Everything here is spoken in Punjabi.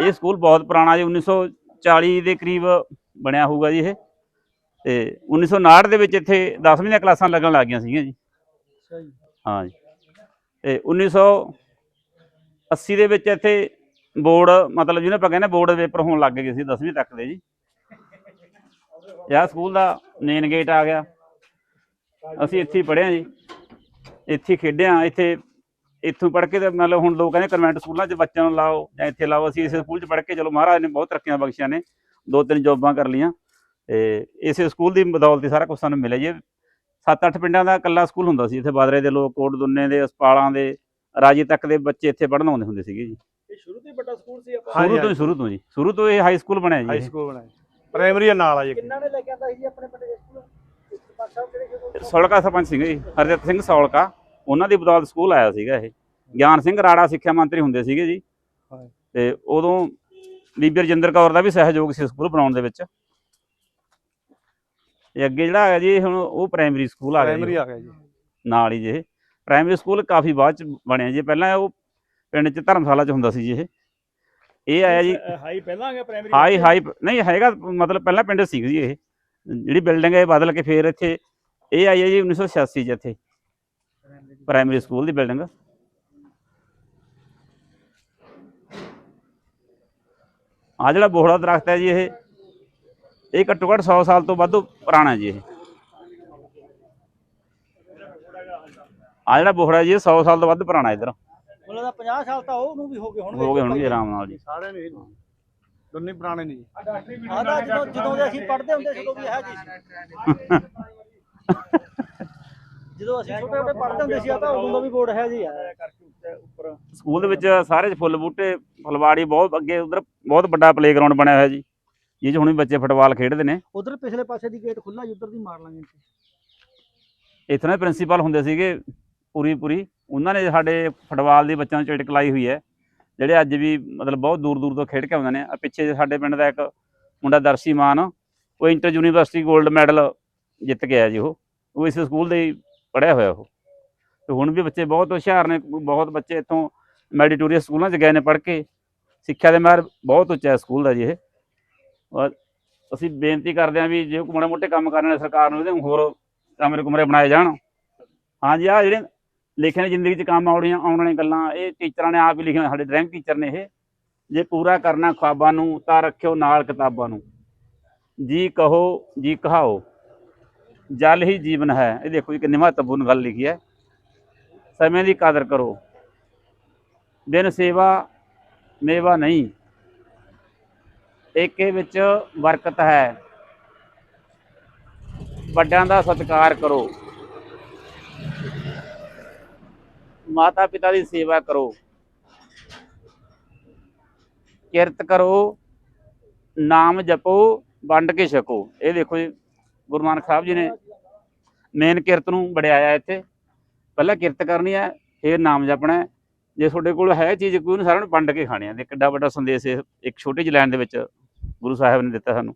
ਇਹ ਸਕੂਲ ਬਹੁਤ ਪੁਰਾਣਾ ਜੀ 1940 ਦੇ ਕਰੀਬ ਬਣਿਆ ਹੋਊਗਾ ਜੀ ਇਹ। ਤੇ 1959 ਦੇ ਵਿੱਚ ਇੱਥੇ 10ਵੀਂ ਦੀਆਂ ਕਲਾਸਾਂ ਲੱਗਣ ਲੱਗ ਗਈਆਂ ਸੀਗੀਆਂ ਜੀ। ਅੱਛਾ ਜੀ। ਹਾਂ ਜੀ। ਤੇ 1980 ਦੇ ਵਿੱਚ ਇੱਥੇ ਬੋਰਡ ਮਤਲਬ ਜਿਹਨੇ ਆਪਾਂ ਕਹਿੰਦੇ ਬੋਰਡ ਪੇਪਰ ਹੋਣ ਲੱਗ ਗਏ ਸੀ 10ਵੀਂ ਤੱਕ ਦੇ ਜੀ। ਇਹ ਸਕੂਲ ਦਾ ਮੇਨ ਗੇਟ ਆ ਗਿਆ। ਅਸੀਂ ਇੱਥੇ ਹੀ ਪੜ੍ਹੇ ਹਾਂ ਜੀ। ਇੱਥੇ ਹੀ ਖੇਡੇ ਹਾਂ ਇੱਥੇ ਇੱਥੋਂ ਪੜ੍ਹ ਕੇ ਤੇ ਮਤਲਬ ਹੁਣ ਲੋਕ ਕਹਿੰਦੇ ਕਨਵੈਂਟ ਸਕੂਲਾਂ 'ਚ ਬੱਚਿਆਂ ਨੂੰ ਲਾਓ ਜਾਂ ਇੱਥੇ ਲਾਓ ਅਸੀਂ ਇਸੇ ਸਕੂਲ 'ਚ ਪੜ੍ਹ ਕੇ ਚਲੋ ਮਹਾਰਾਜ ਨੇ ਬਹੁਤ ਤਰੱਕੀਆਂ ਬਖਸ਼ੀਆਂ ਨੇ ਦੋ ਤਿੰਨ ਜੌਬਾਂ ਕਰ ਲਈਆਂ ਤੇ ਇਸੇ ਸਕੂਲ ਦੀ ਬਦੌਲਤ ਹੀ ਸਾਰਾ ਕੁਝ ਸਾਨੂੰ ਮਿਲਿਆ ਜੀ। ਸੱਤ ਅੱਠ ਪਿੰਡਾਂ ਦਾ ਇਕੱਲਾ ਸਕੂਲ ਹੁੰਦਾ ਸੀ ਇੱਥੇ ਬਾਦਰੇ ਦੇ ਲੋਕ ਕੋਟ ਦੁੰਨੇ ਦੇ ਅਸਪਾਲਾਂ ਦੇ ਰਾਜੀ ਤੱਕ ਦੇ ਬੱਚੇ ਇੱਥੇ ਪੜ੍ਹਨ ਆਉਂਦੇ ਹੁੰਦੇ ਸੀਗੇ ਜੀ। ਇਹ ਸ਼ੁਰੂ ਤੋਂ ਹੀ ਵੱਡਾ ਸਕੂਲ ਸੀ ਆਪਾਂ? ਸ਼ੁਰੂ ਤੋਂ ਹੀ ਸ਼ੁਰੂ ਤੋਂ ਜੀ। ਸ਼ੁਰੂ ਤੋਂ ਇਹ ਹਾਈ ਸਕੂਲ ਬਣਿਆ ਜੀ ਹਾਈ। ਸਕੂਲ ਬਣਾਇਆ ਪ੍ਰਾਇਮਰੀ ਨਾਲ ਆ ਜੀ ਕਿੰਨਾ ਨੇ ਲੈ ਕੇ ਆਂਦਾ ਸੀ ਜੀ ਆਪਣੇ ਪਿੰਡ ਦੇ ਸਕੂਲ? ਸੌਲਕਾ ਸਰਪੰਚ ਸਿੰਘ ਜੀ ਹਰਜੀਤ ਸਿੰਘ ਸੌਲਕਾ। ਉਹਨਾਂ ਦੀ ਬਦੌਲਤ ਸਕੂਲ ਆਇਆ ਸੀਗਾ ਇਹ। ਗਿਆਨ ਸਿੰਘ ਰਾੜਾ ਸਿੱਖਿਆ ਮੰਤਰੀ ਹੁੰਦੇ ਸੀਗੇ ਜੀ। ਤੇ ਉਦੋਂ ਬੀਬੀ ਰਜਿੰਦਰ ਕੌਰ ਦਾ ਵੀ ਸਹਿਯੋਗ ਸੀ ਸਕੂਲ ਬਣਾਉਣ ਦੇ ਵਿੱਚ। ਇਹ ਅੱਗੇ ਜਿਹੜਾ ਹੈਗਾ ਜੀ ਹੁਣ ਉਹ ਪ੍ਰਾਇਮਰੀ ਸਕੂਲ ਆ ਗਿਆ ਪ੍ਰਾਇਮਰੀ ਆ ਗਿਆ ਜੀ। ਨਾਲ ਹੀ ਜੀ ਪ੍ਰਾਇਮਰੀ ਸਕੂਲ ਕਾਫੀ ਬਾਅਦ ਚ ਬਣਿਆ ਜੀ। ਪਹਿਲਾਂ ਉਹ ਪਿੰਡ ਚ ਧਰਮਸ਼ਾਲਾ ਚ ਹੁੰਦਾ ਸੀ ਜੀ ਇਹ। ਇਹ ਆਇਆ ਜੀ। ਹਾਈ ਪਹਿਲਾਂ ਆ ਗਿਆ ਪ੍ਰਾਇਮਰੀ ਹਾਈ ਹਾਈ ਨਹੀਂ ਹੈਗਾ ਮਤਲਬ ਪਹਿਲਾਂ ਪਿੰਡ ਸੀ ਜੀ ਇਹ। ਜਿਹੜੀ ਬਿਲਡਿੰਗ ਹੈ ਇਹ ਬਦਲ ਕੇ ਫੇਰ ਇੱਥੇ ਇਹ ਆਈ ਹੈ ਜੀ 1986 ਚ ਇੱਥੇ। ਪ੍ਰਾਇਮਰੀ ਸਕੂਲ ਦੀ ਬਿਲਡਿੰਗ ਆ ਜਿਹੜਾ ਬੋਹੜਾ ਦਰਖਤ ਹੈ ਜੀ ਇਹ ਇਹ ਘੱਟੋ ਘੱਟ 100 ਸਾਲ ਤੋਂ ਵੱਧ ਪੁਰਾਣਾ ਜੀ ਇਹ। ਆ ਜਿਹੜਾ ਬੋਹੜਾ ਜੀ ਇਹ 100 ਸਾਲ ਤੋਂ ਵੱਧ ਪੁਰਾਣਾ ਇਧਰ। ਦਾ 50 ਸਾਲ ਤਾਂ ਉਹਨੂੰ ਵੀ ਹੋ ਗਏ ਹੋਣਗੇ। ਹੋ ਗਏ ਹੋਣਗੇ ਆਰਾਮ ਨਾਲ ਜੀ। ਸਾਰੇ ਨੇ ਦੋਨੇ ਪੁਰਾਣੇ ਨੇ ਜੀ। ਤਾਂ ਜਦੋਂ ਜਦੋਂ ਦੇ ਅਸੀਂ ਪੜ੍ਹਦੇ ਹੁੰਦੇ ਸੀ ਉਦੋਂ ਵੀ ਹੈ ਜੀ। ਸੀ ਜਦੋਂ ਅਸੀਂ ਛੋਟੇ ਛੋਟੇ ਪੜ੍ਹਦੇ ਹੁੰਦੇ ਸੀ ਆ ਤਾਂ ਉਦੋਂ ਦਾ ਵੀ ਬੋਰਡ ਹੈ ਜੀ ਆ। ਕਰਕੇ ਉੱਪਰ ਸਕੂਲ ਦੇ ਵਿੱਚ ਸਾਰੇ ਫੁੱਲ ਬੂਟੇ ਫੁਲਵਾੜੀ ਬਹੁਤ ਅੱਗੇ ਉਧਰ ਬਹੁਤ ਵੱਡਾ ਪਲੇਗਰਾਉਂਡ ਬਣਿਆ ਹੋਇਆ ਜੀ। ਜਿਹ 'ਚ ਹੁਣ ਵੀ ਬੱਚੇ ਫੁੱਟਬਾਲ ਖੇਡਦੇ ਨੇ। ਉਧਰ ਪਿਛਲੇ ਪਾਸੇ ਦੀ ਗੇਟ ਖੁੱਲਾ ਉਧਰ ਦੀ ਮਾਰ ਲਾਂਗੇ ਇੱਥੇ। ਨਾ ਪ੍ਰਿੰਸੀਪਲ ਹੁੰਦੇ ਸੀਗੇ ਪੂਰੀ ਪੂਰੀ। ਉਹਨਾਂ ਨੇ ਸਾਡੇ ਫੁੱਟਬਾਲ ਦੇ ਬੱਚਿਆਂ ਨੂੰ ਚਿੜਕ ਲਾਈ ਹੋਈ ਹੈ ਜਿਹੜੇ ਅੱਜ ਵੀ ਮਤਲਬ ਬਹੁਤ ਦੂਰ ਦੂਰ ਤੋਂ ਖੇਡ ਕੇ ਆਉਂਦੇ ਨੇ। ਆ ਪਿੱਛੇ ਸਾਡੇ ਪਿੰਡ ਦਾ ਇੱਕ ਮੁੰਡਾ ਦਰਸ਼ੀ ਮਾਨ ਉਹ ਇੰਟਰ ਯੂਨੀਵਰਸਿਟੀ 골ਡ ਮੈਡਲ ਜਿੱਤ ਕੇ ਆਇਆ ਜੀ ਉਹ। ਉਹ ਇਸ ਸਕੂਲ ਦੇ ਹੀ ਪੜ੍ਹਿਆ ਹੋਇਆ ਉਹ। ਤੇ ਹੁਣ ਵੀ ਬੱਚੇ ਬਹੁਤ ਹੁਸ਼ਿਆਰ ਨੇ, ਬਹੁਤ ਬੱਚੇ ਇੱਥੋਂ ਮੈਡੀਟੋਰੀਅਲ ਸਕੂਲਾਂ 'ਚ ਗਏ ਨੇ ਪੜ੍ਹ ਕੇ। ਸਿੱਖਿਆ ਦੇ ਮਾਰ ਬਹੁਤ ਉੱਚਾ ਹੈ ਸਕੂਲ ਦਾ ਜੀ ਇਹ। ਔਰ ਅਸੀਂ ਬੇਨਤੀ ਕਰਦੇ ਹਾਂ ਵੀ ਜੇ ਕੋਈ ਮਾੜੇ ਮੋਟੇ ਕੰਮ ਕਰਨ ਵਾਲੇ ਸਰਕਾਰ ਨੂੰ ਇਹਦੇ ਹੋਰ ਕਮਰੇ ਕੁਮਰੇ ਬਣਾਏ ਜਾਣ। ਹਾਂਜੀ ਆ ਜਿਹੜੇ ਲਿਖੇ ਨੇ ਜ਼ਿੰਦਗੀ 'ਚ ਕੰਮ ਆਉਣੀਆਂ ਆਉਣ ਵਾਲੀਆਂ ਗੱਲਾਂ, ਇਹ ਟੀਚਰਾਂ ਨੇ ਆਪ ਹੀ ਲਿਖੀਆਂ, ਸਾਡੇ ਡਰਾਇੰਗ ਟੀਚਰ ਨੇ ਇਹ। ਜੇ ਪੂਰਾ ਕਰਨਾ ਖਾਬਾਂ ਨੂੰ, ਤਾਂ ਰੱਖਿਓ ਨਾਲ ਕਿਤਾਬਾਂ ਨੂੰ। ਜੀ ਕਹੋ, ਜੀ ਕਹਾਓ। ਜਲ ਹੀ ਜੀਵਨ ਹੈ। ਇਹ ਦੇਖੋ ਜੀ, ਕਿੰਨੀ ਮਹੱਤਵਪੂਰਨ ਗੱਲ ਲਿਖੀ ਹੈ। ਸਮੇਂ ਦੀ ਕਦਰ ਕਰੋ। ਬਿਨ ਸੇਵਾ, ਮੇਵਾ ਨਹੀਂ। ਏਕੇ ਵਿੱਚ ਬਰਕਤ ਹੈ। ਵੱਡਿਆਂ ਦਾ ਸਤਿਕਾਰ ਕਰੋ। ਮਾਤਾ ਪਿਤਾ ਦੀ ਸੇਵਾ ਕਰੋ। ਕਿਰਤ ਕਰੋ। ਨਾਮ ਜਪੋ, ਵੰਡ ਕੇ ਛਕੋ। ਇਹ ਦੇਖੋ ਜੀ ਗੁਰੂ ਨਾਨਕ ਸਾਹਿਬ ਜੀ ਨੇ ਮੇਨ ਕਿਰਤ ਨੂੰ ਵਡਿਆਇਆ ਇੱਥੇ। ਪਹਿਲਾਂ ਕਿਰਤ ਕਰਨੀ ਹੈ, ਫਿਰ ਨਾਮ ਜਪਣਾ ਜੇ ਤੁਹਾਡੇ ਕੋਲ ਹੈ ਚੀਜ਼ ਕੋਈ, ਉਹਨੂੰ ਸਾਰਿਆਂ ਨੂੰ ਵੰਡ ਕੇ ਖਾਣੀ ਹੈ। ਕਿੱਡਾ ਵੱਡਾ ਸੰਦੇਸ਼ ਇੱਕ ਛੋਟੀ ਜਿਹੀ ਲਾਈਨ ਦੇ ਵਿੱਚ ਗੁਰੂ ਸਾਹਿਬ ਨੇ ਦਿੱਤਾ ਸਾਨੂੰ।